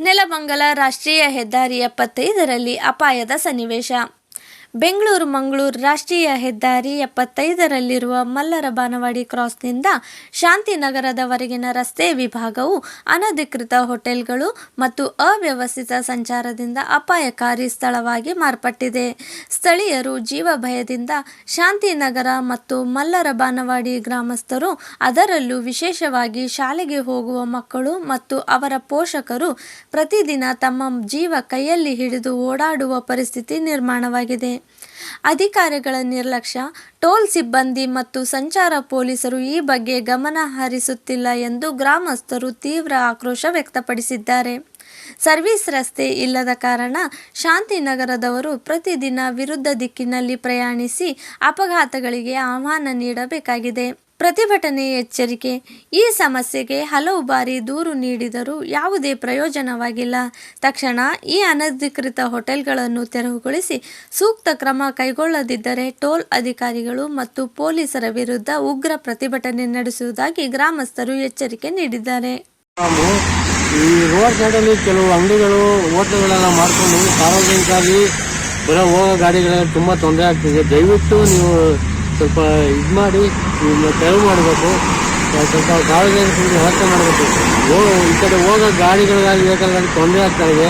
ನೆಲಮಂಗಲ ರಾಷ್ಟ್ರೀಯ ಹೆದ್ದಾರಿ ಎಪ್ಪತ್ತೈದರಲ್ಲಿ ಅಪಾಯದ ಸನ್ನಿವೇಶ. ಬೆಂಗಳೂರು ಮಂಗಳೂರು ರಾಷ್ಟ್ರೀಯ ಹೆದ್ದಾರಿ ಎಪ್ಪತ್ತೈದರಲ್ಲಿರುವ ಮಲ್ಲರ ಬಾನವಾಡಿ ಕ್ರಾಸ್ನಿಂದ ಶಾಂತಿನಗರದವರೆಗಿನ ರಸ್ತೆ ವಿಭಾಗವು ಅನಧಿಕೃತ ಹೋಟೆಲ್ಗಳು ಮತ್ತು ಅವ್ಯವಸ್ಥಿತ ಸಂಚಾರದಿಂದ ಅಪಾಯಕಾರಿ ಸ್ಥಳವಾಗಿ ಮಾರ್ಪಟ್ಟಿದೆ. ಸ್ಥಳೀಯರು ಜೀವ ಭಯದಿಂದ ಶಾಂತಿನಗರ ಮತ್ತು ಮಲ್ಲರ ಬಾನವಾಡಿ ಗ್ರಾಮಸ್ಥರು ಅದರಲ್ಲೂ ವಿಶೇಷವಾಗಿ ಶಾಲೆಗೆ ಹೋಗುವ ಮಕ್ಕಳು ಮತ್ತು ಅವರ ಪೋಷಕರು ಪ್ರತಿದಿನ ತಮ್ಮ ಜೀವ ಕೈಯಲ್ಲಿ ಹಿಡಿದು ಓಡಾಡುವ ಪರಿಸ್ಥಿತಿ ನಿರ್ಮಾಣವಾಗಿದೆ. ಅಧಿಕಾರಿಗಳ ನಿರ್ಲಕ್ಷ್ಯ, ಟೋಲ್ ಸಿಬ್ಬಂದಿ ಮತ್ತು ಸಂಚಾರ ಪೊಲೀಸರು ಈ ಬಗ್ಗೆ ಗಮನ ಹರಿಸುತ್ತಿಲ್ಲ ಎಂದು ಗ್ರಾಮಸ್ಥರು ತೀವ್ರ ಆಕ್ರೋಶ ವ್ಯಕ್ತಪಡಿಸಿದ್ದಾರೆ. ಸರ್ವಿಸ್ ರಸ್ತೆ ಇಲ್ಲದ ಕಾರಣ ಶಾಂತಿನಗರದವರು ಪ್ರತಿದಿನ ವಿರುದ್ಧ ದಿಕ್ಕಿನಲ್ಲಿ ಪ್ರಯಾಣಿಸಿ ಅಪಘಾತಗಳಿಗೆ ಆಹ್ವಾನ ನೀಡಬೇಕಾಗಿದೆ. ಪ್ರತಿಭಟನೆ ಎಚ್ಚರಿಕೆ. ಈ ಸಮಸ್ಯೆಗೆ ಹಲವು ಬಾರಿ ದೂರು ನೀಡಿದರೂ ಯಾವುದೇ ಪ್ರಯೋಜನವಾಗಿಲ್ಲ. ತಕ್ಷಣ ಈ ಅನಧಿಕೃತ ಹೋಟೆಲ್ಗಳನ್ನು ತೆರವುಗೊಳಿಸಿ ಸೂಕ್ತ ಕ್ರಮ ಕೈಗೊಳ್ಳದಿದ್ದರೆ ಟೋಲ್ ಅಧಿಕಾರಿಗಳು ಮತ್ತು ಪೊಲೀಸರ ವಿರುದ್ಧ ಉಗ್ರ ಪ್ರತಿಭಟನೆ ನಡೆಸುವುದಾಗಿ ಗ್ರಾಮಸ್ಥರು ಎಚ್ಚರಿಕೆ ನೀಡಿದ್ದಾರೆ. ಈ ರೋಡ್ ಕೆಲವು ಅಂಗಡಿಗಳು ಹೋಟೆಲ್ಗಳೆಲ್ಲ ಮಾಡಿಕೊಂಡು ಬರೋ ಹೋಗೋ ಗಾಡಿಗಳೆಲ್ಲ ತುಂಬ ತೊಂದರೆ ಆಗ್ತಿದೆ. ದಯವಿಟ್ಟು ನೀವು ಸ್ವಲ್ಪ ಇದು ಮಾಡಿ ತೆರವು ಮಾಡಬೇಕು. ಸ್ವಲ್ಪ ಸಾರ್ವಜನಿಕರಿಗೆ ವ್ಯವಸ್ಥೆ ಮಾಡಬೇಕು. ಹೋ ಈ ಕಡೆ ಹೋಗೋ ಗಾಡಿಗಳಿಗಾಗಿ ಬೇಕಾದ್ರೆ ತೊಂದರೆ ಆಗ್ತಾ ಇದೆ.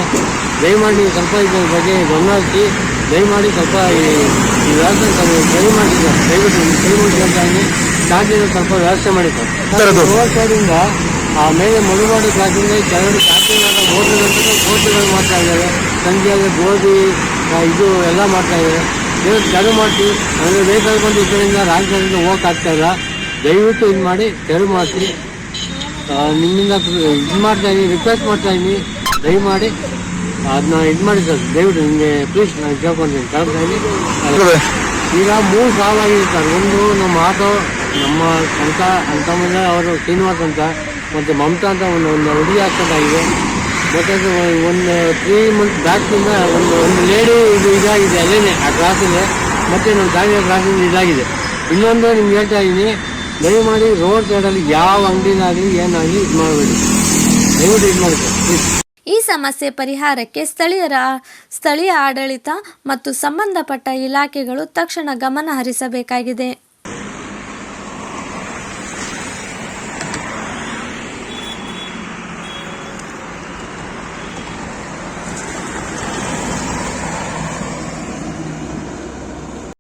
ದಯಮಾಡಿ ನೀವು ಸ್ವಲ್ಪ ಇದ್ರ ಬಗ್ಗೆ ಗಮನ ಹರಿಸಿ ದಯಮಾಡಿ ಸ್ವಲ್ಪ ಈ ವ್ಯವಸ್ಥೆ ಸ್ವಲ್ಪ ಸರಿ ಮಾಡಿ ಸರ್ ದಯವಿಟ್ಟು ಸರಿ ಮಾಡಿ ಅಂತ ಹೇಳಿ ಚಾರ್ಜಿನ ಸ್ವಲ್ಪ ವ್ಯವಸ್ಥೆ ಮಾಡಿ ಸರ್ ರೋಡ್ ಸೈಡಿಂದ ಆ ಮೇಲೆ ಮಾಡಿ ಕ್ಲಾಸಿಂದ ಕೆಲವರು ಶಾಂತಿನಗರ ಹೋಟ್ಲುಗಳು ಹೋಟ್ಲುಗಳು ಮಾಡ್ತಾ ಇದ್ದಾರೆ ಸಂಜೆ ಗೋಧಿ ಇದು ಎಲ್ಲ ಮಾಡ್ತಾ ಇದ್ದಾರೆ. ನೀವು ತೆರವು ಮಾಡ್ತೀವಿ. ಅಂದರೆ ವೆಹಿಕಲ್ ಬಂದು ಈ ಕಡೆಯಿಂದ ರಾಜಧಾನಿಯಿಂದ ಹೋಗಕ್ಕೆ ಆಗ್ತಾ ಇಲ್ಲ. ದಯವಿಟ್ಟು ಇದು ಮಾಡಿ ತೆರವು ಮಾಡಿಸಿ ನಿಮ್ಮಿಂದ ಇದು ಮಾಡ್ತಾ ಇದ್ದೀನಿ ರಿಕ್ವೆಸ್ಟ್ ಮಾಡ್ತಾ ಇದ್ದೀನಿ ದಯಮಾಡಿ ಅದನ್ನ ಇದು ಮಾಡಿ ಸರ್. ದಯವಿಟ್ಟು ನಿಮಗೆ ಪ್ಲೀಸ್ ನಾನು ಕೇಳ್ಕೊತೀನಿ. ಕೇಳ್ತಾ ಇದ್ದೀನಿ ಈಗ ಮೂರು ಸಾಲಾಗಿದೆ ಸರ್. ಒಂದು ನಮ್ಮ ಆಟೋ ನಮ್ಮ ಅಂತ ಅಂತ ಮುಂದೆ ಅವರು ಶ್ರೀನಿವಾಸ್ ಅಂತ ಮತ್ತು ಮಮತಾ ಅಂತ ಒಂದು ಒಂದು ಹುಡುಗಿ ಆಕ್ಸಿಡೆಂಟ್ ಮತ್ತು ಅದು ಒಂದು ತ್ರೀ ಮಂತ್ ಬ್ಯಾಕ್ನಿಂದ ಒಂದು ಒಂದು ಲೇಡಿ ಇದು ಇದಾಗಿದೆ ಅಲ್ಲೇ ಆ ಕ್ರಾಸಿಗೆ ಮತ್ತೆ ನಮ್ಮ ದಾರಿಯ ಕ್ರಾಸಿಂದ ಇದಾಗಿದೆ. ಇನ್ನೊಂದು ನಿಮ್ಗೆ ಹೇಳ್ತಾ ಇದ್ದೀನಿ ದಯಮಾಡಿ ರೋಡ್ ಸೈಡಲ್ಲಿ ಯಾವ ಅಂಗಡಿನಾಗಲಿ ಏನಾಗಲಿ ಇದು ಮಾಡಬೇಡಿ. ದಯವಿಟ್ಟು ಇದು ಮಾಡಿ ಈ ಸಮಸ್ಯೆ ಪರಿಹಾರಕ್ಕೆ ಸ್ಥಳೀಯರ, ಸ್ಥಳೀಯ ಆಡಳಿತ ಮತ್ತು ಸಂಬಂಧಪಟ್ಟ ಇಲಾಖೆಗಳು ತಕ್ಷಣ ಗಮನ ಹರಿಸಬೇಕಾಗಿದೆ.